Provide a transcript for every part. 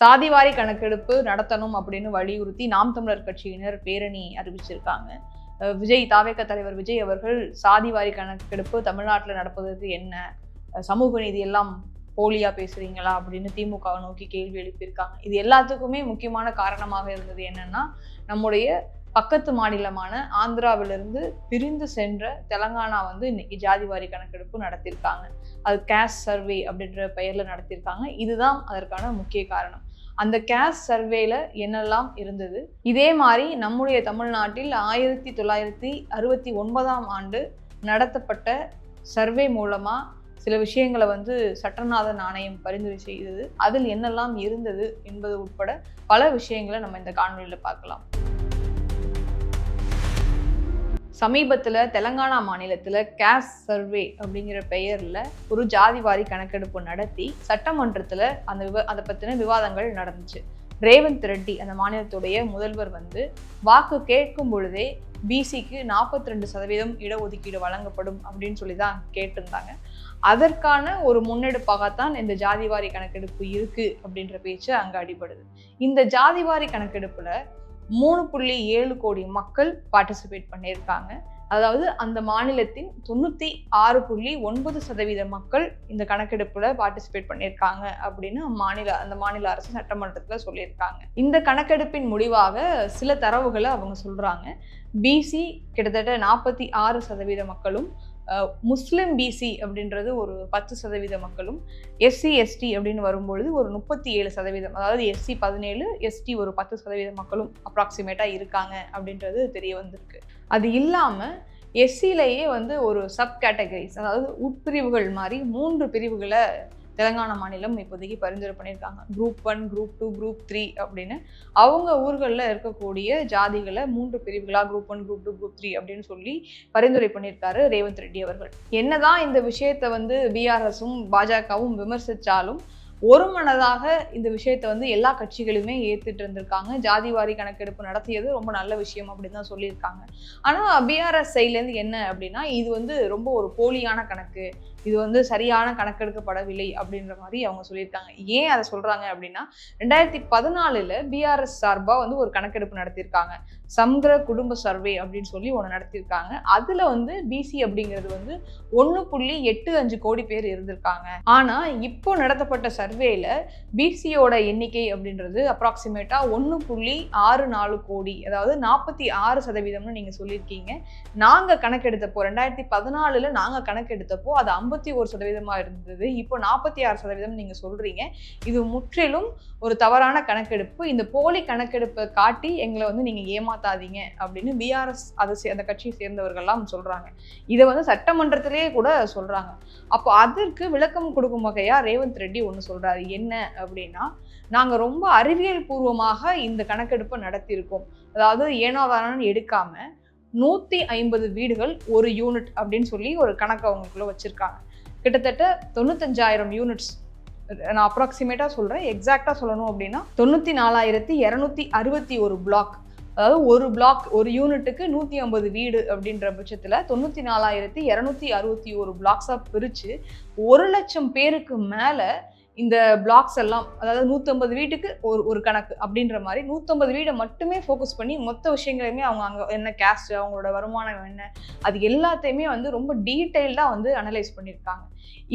சாதிவாரி கணக்கெடுப்பு நடத்தணும் அப்படின்னு வலியுறுத்தி நாம் தமிழர் கட்சியினர் பேரணி அறிவிச்சிருக்காங்க. விஜய் தாவேக்க தலைவர் விஜய் அவர்கள் சாதிவாரி கணக்கெடுப்பு தமிழ்நாட்டில் நடப்பதற்கு என்ன? சமூக நீதி எல்லாம் போலியா பேசுறீங்களா? அப்படின்னு திமுகவை நோக்கி கேள்வி எழுப்பியிருக்காங்க. இது எல்லாத்துக்குமே முக்கியமான காரணமாக இருந்தது என்னன்னா நம்முடைய பக்கத்து மாநிலமான ஆந்திராவிலிருந்து பிரிந்து சென்ற தெலங்கானா வந்து இன்னைக்கு ஜாதிவாரி கணக்கெடுப்பு நடத்தியிருக்காங்க. அது கேஸ் சர்வே அப்படின்ற பெயரில் நடத்தியிருக்காங்க. இதுதான் அதற்கான முக்கிய காரணம். அந்த கேஸ் சர்வேல என்னெல்லாம் இருந்தது? இதே மாதிரி நம்முடைய தமிழ்நாட்டில் ஆயிரத்தி தொள்ளாயிரத்தி அறுபத்தி ஒன்பதாம் ஆண்டு நடத்தப்பட்ட சர்வே மூலமா சில விஷயங்களை வந்து சட்டநாத நாணயம் பரிந்துரை செய்தது. அதில் என்னெல்லாம் இருந்தது என்பது உட்பட பல விஷயங்களை நம்ம இந்த காணொலியில் பார்க்கலாம். சமீபத்தில் தெலங்கானா மாநிலத்தில் கேஸ் சர்வே அப்படிங்கிற பெயரில் ஒரு ஜாதிவாரி கணக்கெடுப்பு நடத்தி சட்டமன்றத்தில் அந்த விவ அதை பற்றின விவாதங்கள் நடந்துச்சு. ரேவந்த் ரெட்டி அந்த மாநிலத்துடைய முதல்வர் வந்து வாக்கு கேட்கும் பொழுதே பிசிக்கு நாற்பத்தி ரெண்டு சதவீதம் இடஒதுக்கீடு வழங்கப்படும் அப்படின்னு சொல்லி தான் கேட்டிருந்தாங்க. அதற்கான ஒரு முன்னெடுப்பாகத்தான் இந்த ஜாதிவாரி கணக்கெடுப்பு இருக்குது அப்படின்ற பேச்சு அங்கே அடிபடுது. இந்த ஜாதிவாரி கணக்கெடுப்பில் மூணு புள்ளி ஏழு கோடி மக்கள் பார்ட்டிசிபேட் பண்ணியிருக்காங்க. அதாவது அந்த மாநிலத்தின் தொண்ணூற்றி ஆறு புள்ளி ஒன்பது சதவீத மக்கள் இந்த கணக்கெடுப்பில் பார்ட்டிசிபேட் பண்ணியிருக்காங்க அப்படின்னு மாநில அந்த மாநில அரசு சட்டமன்றத்தில் சொல்லியிருக்காங்க. இந்த கணக்கெடுப்பின் முடிவாக சில தரவுகளை அவங்க சொல்கிறாங்க பிசி கிட்டத்தட்ட நாற்பத்தி ஆறு சதவீத மக்களும் முஸ்லிம் பிசி அப்படின்றது ஒரு பத்து சதவீத மக்களும் எஸ்சி எஸ்டி அப்படின்னு வரும்பொழுது ஒரு முப்பத்தி ஏழு சதவீதம் அதாவது எஸ்சி பதினேழு எஸ்டி ஒரு பத்து சதவீத மக்களும் அப்ராக்சிமேட்டாக இருக்காங்க அப்படின்றது தெரிய வந்திருக்கு. அது இல்லாமல் எஸ்சிலேயே வந்து ஒரு சப் கேட்டகரிஸ் அதாவது உட்பிரிவுகள் மாதிரி மூன்று பிரிவுகளை தெலங்கானா மாநிலம் இப்போதைக்கு பரிந்துரை பண்ணியிருக்காங்க. Group one group two group three அப்படின்னு. அவங்க ஊர்களில் இருக்கக்கூடிய ஜாதிகளை மூன்று பிரிவுகளாக group one group two group three அப்படின்னு சொல்லி பரிந்துரை பண்ணியிருக்காரு ரேவந்த் ரெட்டி அவர்கள். என்னதான் இந்த விஷயத்தை வந்து பிஆர்எஸும் பாஜகவும் விமர்சித்தாலும் ஒரு மனதாக இந்த விஷயத்தை வந்து எல்லா கட்சிகளுமே ஏத்துட்டு இருந்திருக்காங்க. ஜாதிவாரி கணக்கெடுப்பு நடத்தியது ரொம்ப நல்ல விஷயம் அப்படின்னு தான் சொல்லியிருக்காங்க. ஆனால் பிஆர்எஸ் சைட்லேருந்து என்ன அப்படின்னா இது வந்து ரொம்ப ஒரு போலியான கணக்கு. இது வந்து சரியான கணக்கெடுக்கப்படவில்லை அப்படின்ற மாதிரி அவங்க சொல்லியிருக்காங்க. ஏன் அதை சொல்றாங்க அப்படின்னா ரெண்டாயிரத்தி பதினாலுல பிஆர்எஸ் சார்பா வந்து ஒரு கணக்கெடுப்பு நடத்தியிருக்காங்க. சம்கிர குடும்ப சர்வே அப்படின்னு சொல்லி ஒன்று நடத்தியிருக்காங்க. அதுல வந்து பிசி அப்படிங்கிறது வந்து ஒன்று புள்ளி எட்டு அஞ்சு கோடி பேர் இருந்திருக்காங்க. ஆனா இப்போ நடத்தப்பட்ட சர்வேல பிசியோட எண்ணிக்கை அப்படின்றது அப்ராக்சிமேட்டா ஒன்று புள்ளி ஆறு நாலு கோடி அதாவது நாற்பத்தி ஆறு சதவீதம்னு நீங்க சொல்லியிருக்கீங்க. நாங்க கணக்கெடுத்தப்போ ரெண்டாயிரத்தி பதினாலுல நாங்க கணக்கெடுத்தப்போ அது ஐம்பத்தி ஒரு சதவீதமாக இருந்தது. இப்போ நாற்பத்தி ஆறு சதவீதம் நீங்கள் சொல்கிறீங்க இது முற்றிலும் ஒரு தவறான கணக்கெடுப்பு. இந்த போலி கணக்கெடுப்பை காட்டி எங்களை வந்து நீங்கள் ஏமாத்தாதீங்க அப்படின்னு பிஆர்எஸ் அதை சே- அந்த கட்சியை சேர்ந்தவர்கள்லாம் சொல்கிறாங்க இதை வந்து சட்டமன்றத்திலேயே கூட சொல்கிறாங்க அப்போ அதற்கு விளக்கம் கொடுக்கும் வகையாக ரேவந்த் ரெட்டி ஒன்று சொல்கிறாரு என்ன அப்படின்னா நாங்கள் ரொம்ப அறிவியல் பூர்வமாக இந்த கணக்கெடுப்பை நடத்தியிருக்கோம். அதாவது ஏனோதானு எடுக்காமல் நூற்றி ஐம்பது வீடுகள் ஒரு யூனிட் அப்படின்னு சொல்லி ஒரு கணக்கு அவங்களுக்குள்ள வச்சுருக்காங்க. கிட்டத்தட்ட தொண்ணூத்தஞ்சாயிரம் யூனிட்ஸ் நான் அப்ராக்சிமேட்டாக சொல்கிறேன் எக்ஸாக்டாக சொல்லணும் அப்படின்னா தொண்ணூற்றி நாலாயிரத்தி இரநூத்தி அறுபத்தி ஒரு பிளாக் அதாவது ஒரு பிளாக் ஒரு யூனிட்டுக்கு நூற்றி ஐம்பது வீடு அப்படின்ற பட்சத்தில் தொண்ணூற்றி நாலாயிரத்தி இரநூத்தி அறுபத்தி ஒரு பிளாக்ஸாக பிரித்து ஒரு லட்சம் பேருக்கு மேலே இந்த பிளாக்ஸ் எல்லாம் அதாவது நூற்றம்பது வீட்டுக்கு ஒரு ஒரு கணக்கு அப்படின்ற மாதிரி நூற்றம்பது வீடை மட்டுமே ஃபோக்கஸ் பண்ணி மொத்த விஷயங்களையுமே அவங்க அங்கே என்ன கேஸ்ட் அவங்களோட வருமானம் என்ன அது எல்லாத்தையுமே வந்து ரொம்ப டீட்டெயில்டாக வந்து அனலைஸ் பண்ணியிருக்காங்க.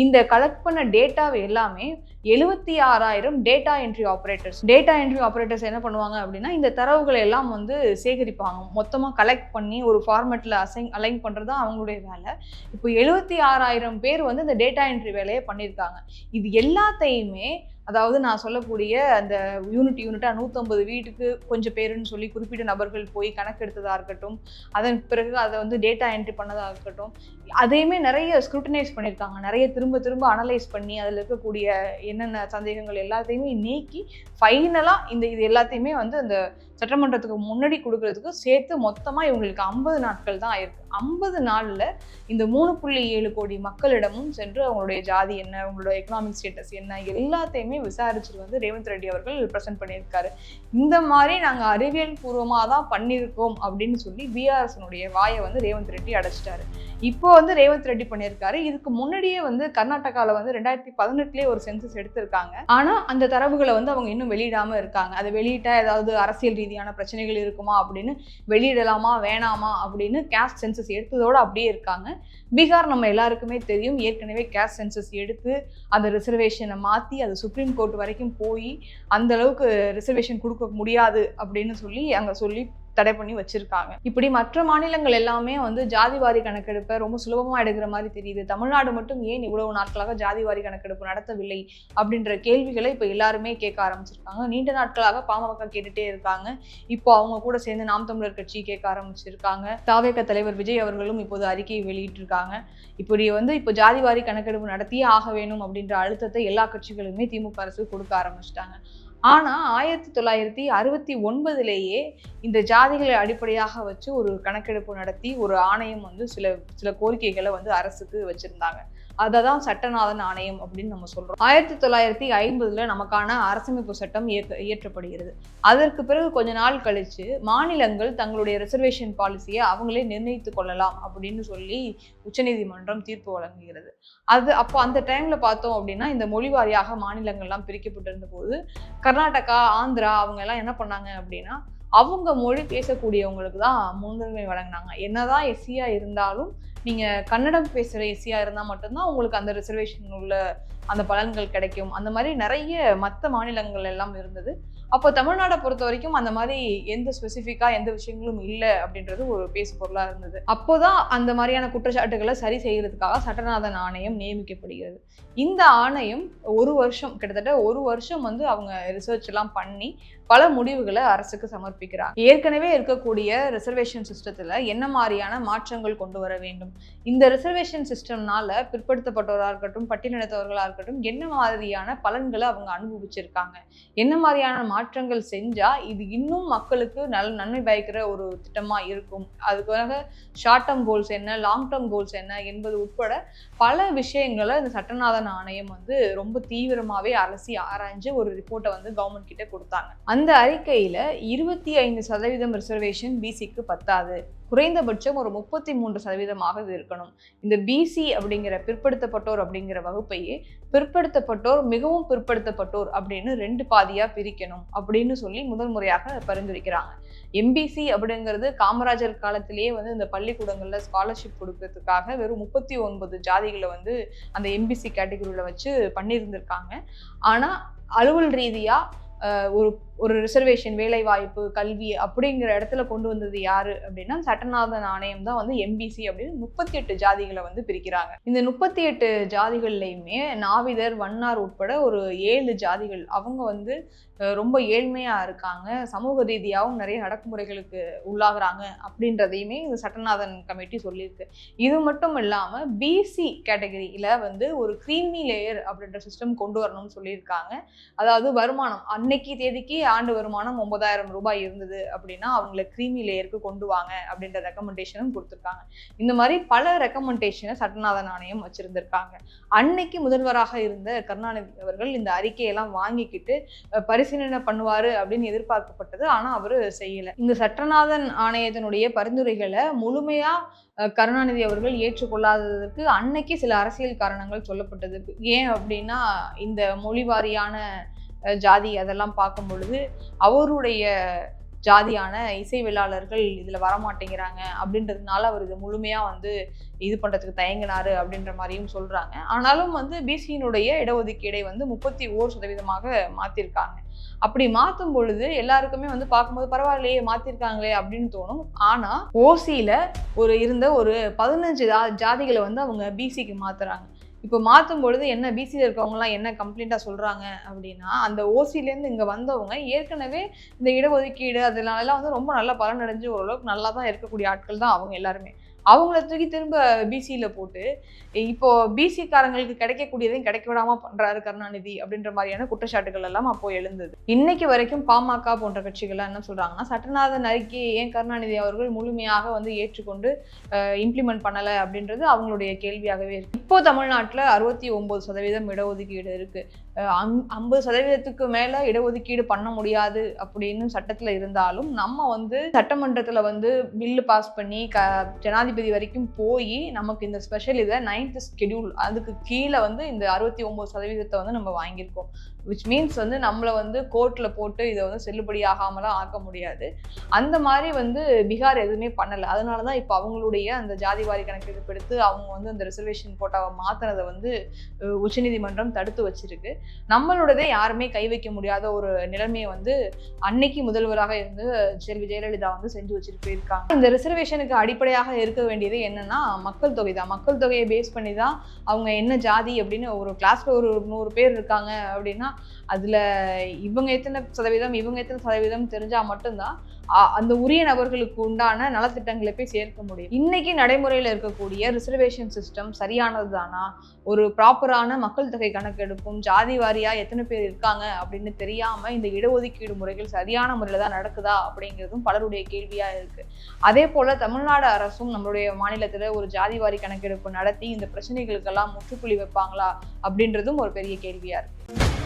இந்த கலெக்ட் பண்ண டேட்டாவை எல்லாமே எழுபத்தி ஆறாயிரம் data entry operators data entry operators என்ன பண்ணுவாங்க அப்படின்னா இந்த தரவுகளை எல்லாம் வந்து சேகரிப்பாங்க. மொத்தமாக கலெக்ட் பண்ணி ஒரு ஃபார்மேட்டில் அசைன் அலைன் பண்ணுறது தான் அவங்களுடைய வேலை. இப்போ எழுபத்தி ஆறாயிரம் பேர் வந்து இந்த டேட்டா என்ட்ரி வேலையை பண்ணியிருக்காங்க. இது எல்லாத்தையும் वाकई में அதாவது நான் சொல்லக்கூடிய அந்த யூனிட் யூனிட்டாக நூற்றம்பது வீட்டுக்கு கொஞ்சம் பேருன்னு சொல்லி குறிப்பிட்ட நபர்கள் போய் கணக்கெடுத்ததாக இருக்கட்டும் அதன் பிறகு அதை வந்து டேட்டா என்ட்ரி பண்ணதாக இருக்கட்டும் அதையுமே நிறைய ஸ்க்ரூட்டனைஸ் பண்ணியிருக்காங்க. நிறைய திரும்ப திரும்ப அனலைஸ் பண்ணி அதில் இருக்கக்கூடிய என்னென்ன சந்தேகங்கள் எல்லாத்தையுமே நீக்கி ஃபைனலாக இந்த இது எல்லாத்தையுமே வந்து அந்த சட்டமன்றத்துக்கு முன்னாடி கொடுக்கறதுக்கு சேர்த்து மொத்தமாக இவங்களுக்கு ஐம்பது நாட்கள் தான் ஆயிருக்கு. ஐம்பது நாளில் இந்த மூணு புள்ளி ஏழு கோடி மக்களிடமும் சென்று அவங்களுடைய ஜாதி என்ன அவங்களோட எக்கனாமிக் ஸ்டேட்டஸ் என்ன எல்லாத்தையுமே விசாரிச்சுட்டு வந்து ரேவந்த் ரெட்டி அவர்கள் ப்ரெசென்ட் பண்ணியிருக்காரு. இந்த மாதிரி நாங்கள் அறிவியல் பூர்வமாக தான் பண்ணியிருக்கோம் அப்படின்னு சொல்லி பிஆர்எஸ்னுடைய வாயை வந்து ரேவந்த் ரெட்டி அடைச்சிட்டாரு. இப்போ வந்து ரேவந்த் ரெட்டி பண்ணியிருக்காரு. இதுக்கு முன்னாடியே வந்து கர்நாடகாவில் வந்து ரெண்டாயிரத்தி பதினெட்டுலேயே ஒரு சென்சஸ் எடுத்திருக்காங்க. ஆனால் அந்த தரவுகளை வந்து அவங்க இன்னும் வெளியிடாமல் இருக்காங்க. அதை வெளியிட்டா ஏதாவது அரசியல் ரீதியான பிரச்சனைகள் இருக்குமா அப்படின்னு வெளியிடலாமா வேணாமா அப்படின்னு கேஸ்ட் சென்சஸ் எடுத்ததோடு அப்படியே இருக்காங்க. பீகார் நம்ம எல்லாருக்குமே தெரியும். ஏற்கனவே கேஸ்ட் சென்சஸ் எடுத்து அந்த ரிசர்வேஷனை மாற்றி அது சுப்ரீம் கோர்ட் வரைக்கும் போய் அந்த அளவுக்கு ரிசர்வேஷன் கொடுக்க முடியாது அப்படின்னு சொல்லி அங்கே சொல்லி தடை பண்ணி வச்சிருக்காங்க. இப்படி மற்ற மாநிலங்கள் எல்லாமே வந்து ஜாதிவாரி கணக்கெடுப்பை ரொம்ப சுலபமா எடுக்கிற மாதிரி தெரியுது. தமிழ்நாடு மட்டும் ஏன் இவ்வளவு நாட்களாக ஜாதிவாரி கணக்கெடுப்பு நடத்தவில்லை அப்படின்ற கேள்விகளை இப்போ எல்லாருமே கேட்க ஆரம்பிச்சிருக்காங்க. நீண்ட நாட்களாக பாமக கேட்டுட்டே இருக்காங்க. இப்போ அவங்க கூட சேர்ந்து நாம் தமிழர் கட்சி கேட்க ஆரம்பிச்சிருக்காங்க. தாவேக தலைவர் விஜய் அவர்களும் இப்போது அறிக்கையை வெளியிட்டிருக்காங்க. இப்படி வந்து இப்போ ஜாதிவாரி கணக்கெடுப்பு நடத்தியே ஆக வேணும் அப்படின்ற அழுத்தத்தை எல்லா கட்சிகளுமே திமுக அரசு கொடுக்க ஆரம்பிச்சிட்டாங்க. ஆனால் ஆயிரத்தி தொள்ளாயிரத்தி அறுபத்தி ஒன்பதுலேயே இந்த ஜாதிகளை அடிப்படையாக வச்சு ஒரு கணக்கெடுப்பு நடத்தி ஒரு ஆணையம் வந்து சில சில கோரிக்கைகளை வந்து அரசுக்கு வச்சுருந்தாங்க. அதை தான் சட்டநாதன் ஆணையம் அப்படின்னு நம்ம சொல்கிறோம் ஆயிரத்தி தொள்ளாயிரத்தி ஐம்பதில் நமக்கான அரசமைப்பு சட்டம் இயக்க இயற்றப்படுகிறது. அதற்கு பிறகு கொஞ்ச நாள் கழித்து மாநிலங்கள் தங்களுடைய ரிசர்வேஷன் பாலிசியை அவங்களே நிர்ணயித்து கொள்ளலாம் அப்படின்னு சொல்லி உச்சநீதிமன்றம் தீர்ப்பு வழங்குகிறது. அது அப்போ அந்த டைமில் பார்த்தோம் அப்படின்னா இந்த மொழி வாரியாக மாநிலங்கள்லாம் பிரிக்கப்பட்டிருந்த போது கர்நாடகா ஆந்திரா அவங்க எல்லாம் என்ன பண்ணாங்க அப்படின்னா அவங்க மொழி பேசக்கூடியவங்களுக்கு தான் முன்னுரிமை வழங்கினாங்க. என்னதான் எஸ்சியா இருந்தாலும் நீங்க கன்னடம் பேசுற எஸ்சியா இருந்தா மட்டும்தான் உங்களுக்கு அந்த ரிசர்வேஷன் உள்ள அந்த பலன்கள் கிடைக்கும். அந்த மாதிரி நிறைய மற்ற மாநிலங்கள் எல்லாம் இருந்தது. அப்போ தமிழ்நாடை பொறுத்த வரைக்கும் அந்த மாதிரி எந்த ஸ்பெசிஃபிக்கா எந்த விஷயங்களும் இல்லை அப்படின்றது ஒரு பேசு பொருளா இருந்தது. அப்போதான் அந்த மாதிரியான குற்றச்சாட்டுகளை சரி செய்யறதுக்காக சட்டநாதன் ஆணையம் நியமிக்கப்படுகிறது. இந்த ஆணையம் ஒரு வருஷம் கிட்டத்தட்ட ஒரு வருஷம் வந்து அவங்க ரிசர்ச் எல்லாம் பண்ணி பல முடிவுகளை அரசுக்கு சமர்ப்பிக்கிறாங்க. ஏற்கனவே இருக்கக்கூடிய ரிசர்வேஷன் சிஸ்டத்துல என்ன மாதிரியான மாற்றங்கள் கொண்டு வர வேண்டும்? இந்த ரிசர்வேஷன் சிஸ்டம்னால பிற்படுத்தப்பட்டவராக இருக்கட்டும் பட்டியலினத்தவர்களாக இருக்கட்டும் என்ன மாதிரியான பலன்களை அவங்க அனுபவிச்சிருக்காங்க? என்ன மாதிரியான மாற்றங்கள் செஞ்சா இது இன்னும் மக்களுக்கு நல்ல நன்மை பயக்கிற ஒரு திட்டமா இருக்கும். அதுக்காக ஷார்ட் டேர்ம் கோல்ஸ் என்ன லாங் டேர்ம் கோல்ஸ் என்ன என்பது உட்பட பல விஷயங்களை இந்த சட்டநாதன் ஆணையம் வந்து ரொம்ப தீவிரமாவே அலசி ஆராய்ஞ்சு ஒரு ரிப்போர்ட்டை வந்து கவர்மெண்ட் கிட்ட கொடுத்தாங்க. அந்த அறிக்கையில இருபத்தி ஐந்து சதவீதம் ரிசர்வேஷன் பிசிக்கு பத்தாது. குறைந்தபட்சம் ஒரு முப்பத்தி மூன்று சதவீதமாக இது இருக்கணும். இந்த பிசி அப்படிங்கிற பிற்படுத்தப்பட்டோர் அப்படிங்கிற வகுப்பையே பிற்படுத்தப்பட்டோர் மிகவும் பிற்படுத்தப்பட்டோர் அப்படின்னு ரெண்டு பாதியா பிரிக்கணும் அப்படின்னு சொல்லி முதல் முறையாக பரிந்துரைக்கிறாங்க. எம்பிசி அப்படிங்கிறது காமராஜர் காலத்திலேயே வந்து இந்த பள்ளிக்கூடங்களில் ஸ்காலர்ஷிப் கொடுக்கறதுக்காக வெறும் முப்பத்தி ஒன்பது ஜாதிகளை வந்து அந்த எம்பிசி கேட்டகரியில் வச்சு பண்ணியிருந்திருக்காங்க. ஆனால் அலுவல் ரீதியாக ஒரு ஒரு ரிசர்வேஷன் வேலைவாய்ப்பு கல்வி அப்படிங்கிற இடத்துல கொண்டு வந்தது யாரு அப்படின்னா சட்டநாதன் ஆணையம் தான் வந்து எம்பிசி அப்படின்னு முப்பத்தி எட்டு ஜாதிகளை வந்து பிரிக்கிறாங்க. இந்த முப்பத்தி எட்டு ஜாதிகள்லையுமே நாவிதர் வண்ணார் உட்பட ஒரு ஏழு ஜாதிகள் அவங்க வந்து ரொம்ப ஏழ்மையாக இருக்காங்க. சமூக ரீதியாகவும் நிறைய நடக்குமுறைகளுக்கு உள்ளாகுறாங்க அப்படின்றதையுமே இந்த சட்டநாதன் கமிட்டி சொல்லியிருக்கு. இது மட்டும் இல்லாமல் பிசி கேட்டகரியில் வந்து ஒரு க்ரீமி லேயர் அப்படின்ற சிஸ்டம் கொண்டு வரணும்னு சொல்லியிருக்காங்க. அதாவது வருமானம் அன்னைக்கு தேதிக்கு ஆண்டு வருமானம் ஒன்பதாயிரம் ரூபாய் இருந்தது அப்படின்னா அவங்கள கிரீமி லேயருக்கு கொண்டு வாங்க அப்படின்ற ரெக்கமெண்டேஷனும் கொடுத்துருக்காங்க. இந்த மாதிரி பல ரெக்கமெண்டேஷனை சட்டநாதன் ஆணையம் வச்சிருந்திருக்காங்க. அன்னைக்கு முதல்வராக இருந்த கருணாநிதி அவர்கள் இந்த அறிக்கையெல்லாம் வாங்கிக்கிட்டு பரிசீலனை பண்ணுவார் அப்படின்னு எதிர்பார்க்கப்பட்டது. ஆனால் அவர் செய்யலை. இந்த சட்டநாதன் ஆணையத்தினுடைய பரிந்துரைகளை முழுமையாக கருணாநிதி அவர்கள் ஏற்றுக்கொள்ளாததற்கு அன்னைக்கு சில அரசியல் காரணங்கள் சொல்லப்பட்டது. ஏன் அப்படின்னா இந்த மொழிவாரியான வாரியான ஜாதி அதெல்லாம் பார்க்கும் பொழுது அவருடைய ஜாதியான இசை வேளாளர்கள் இதில் வரமாட்டேங்கிறாங்க அப்படின்றதுனால அவர் இது முழுமையாக வந்து இது பண்ணுறதுக்கு தயங்கினாரு அப்படின்ற மாதிரியும் சொல்கிறாங்க ஆனாலும் வந்து பிசியினுடைய இடஒதுக்கீடை வந்து முப்பத்தி ஓர் சதவீதமாக மாற்றிருக்காங்க அப்படி மாற்றும் பொழுது எல்லாருக்குமே வந்து பார்க்கும்போது பரவாயில்லையே மாற்றிருக்காங்களே அப்படின்னு தோணும். ஆனால் ஓசியில் ஒரு இருந்த ஒரு பதினஞ்சு ஜா- ஜாதிகளை வந்து அவங்க பிசிக்கு மாற்றுறாங்க இப்போ மாற்றும் பொழுது என்ன பிசியில் இருக்கவங்கலாம் என்ன கம்ப்ளைண்ட்டாக சொல்கிறாங்க அப்படின்னா அந்த ஓசிலேருந்து இங்கே வந்தவங்க ஏற்கனவே இந்த இடஒதுக்கீடு அதனாலலாம் வந்து ரொம்ப நல்லா பலனடைஞ்சு ஓரளவுக்கு நல்லா தான் இருக்கக்கூடிய ஆட்கள் தான் அவங்க எல்லாருமே. அவங்கள தூக்கி திரும்ப பிசியில் போட்டு இப்போ பிசிக்காரங்களுக்கு கிடைக்கக்கூடியதையும் கிடைக்க விடாம பண்றாரு கருணாநிதி அப்படின்ற மாதிரியான குற்றச்சாட்டுகள் எல்லாம் அப்போ எழுந்தது. இன்னைக்கு வரைக்கும் பாமக போன்ற கட்சிகள்லாம் என்ன சொல்றாங்கன்னா சட்டநாதன் அறிக்கையை ஏன் கருணாநிதி அவர்கள் முழுமையாக வந்து ஏற்றுக்கொண்டு இம்ப்ளிமெண்ட் பண்ணல அப்படின்றது அவங்களுடைய கேள்வியாகவே இருக்கு. இப்போ தமிழ்நாட்டில் அறுபத்தி ஒன்பது சதவீதம் இடஒதுக்கீடு இருக்கு. ஐம்பது சதவீதத்துக்கு மேல இடஒதுக்கீடு பண்ண முடியாது அப்படின்னு சட்டத்துல இருந்தாலும் நம்ம வந்து சட்டமன்றத்துல வந்து பில்லு பாஸ் பண்ணி க ஜனாதிபதி ஜனாதிபதி வரைக்கும் போய் நமக்கு இந்த ஸ்பெஷல் இதை நைன்த் ஸ்கெடியூல் அதுக்கு கீழே வந்து இந்த அறுபத்தி ஒன்பது சதவீதத்தை வந்து நம்ம வாங்கியிருக்கோம். விச் மீன்ஸ் வந்து நம்மளை வந்து கோர்ட்டில் போட்டு இதை வந்து செல்லுபடி ஆகாமலாம் ஆக்க முடியாது. அந்த மாதிரி வந்து பீகார் எதுவுமே பண்ணலை. அதனால தான் இப்போ அவங்களுடைய அந்த ஜாதிவாரி கணக்கெடுப்பு எடுத்து அவங்க வந்து அந்த ரிசர்வேஷன் போட்டாவை மாற்றினதை வந்து உச்சநீதிமன்றம் தடுத்து வச்சிருக்கு. நம்மளோடதே யாருமே கை வைக்க முடியாத ஒரு நிலைமையை வந்து அன்னைக்கு முதல்வராக இருந்து செல்வி ஜெயலலிதா வந்து செஞ்சு வச்சுட்டு போயிருக்காங்க. இந்த ரிசர்வேஷனுக்கு அடிப்படையாக இருக்க வேண்டியது என்னன்னா மக்கள் தொகை தான். மக்கள் தொகையை பேஸ் பண்ணி தான் அவங்க என்ன ஜாதி அப்படின்னு ஒரு கிளாஸ்ல ஒரு நூறு பேர் இருக்காங்க அப்படின்னா அதுல இவங்க எத்தனை சதவீதம் இவங்க எத்தனை சதவீதம் தெரிஞ்சா மட்டும்தான் அந்த உரிய நபர்களுக்கு உண்டான நலத்திட்டங்களை போய் சேர்க்க முடியும். இன்னைக்கு நடைமுறையில் இருக்கக்கூடிய ரிசர்வேஷன் சிஸ்டம் சரியானது தானா ஒரு ப்ராப்பரான மக்கள் தொகை கணக்கெடுப்பும் ஜாதி வாரியா எத்தனை பேர் இருக்காங்க அப்படின்னு தெரியாம இந்த இடஒதுக்கீடு முறைகள் சரியான முறையில் தான் நடக்குதா அப்படிங்கிறதும் பலருடைய கேள்வியா இருக்கு. அதே போல தமிழ்நாடு அரசும் நம்மளுடைய மாநிலத்துல ஒரு ஜாதிவாரி கணக்கெடுப்பு நடத்தி இந்த பிரச்சனைகளுக்கெல்லாம் முற்றுப்புள்ளி வைப்பாங்களா அப்படின்றதும் ஒரு பெரிய கேள்வியா இருக்கு.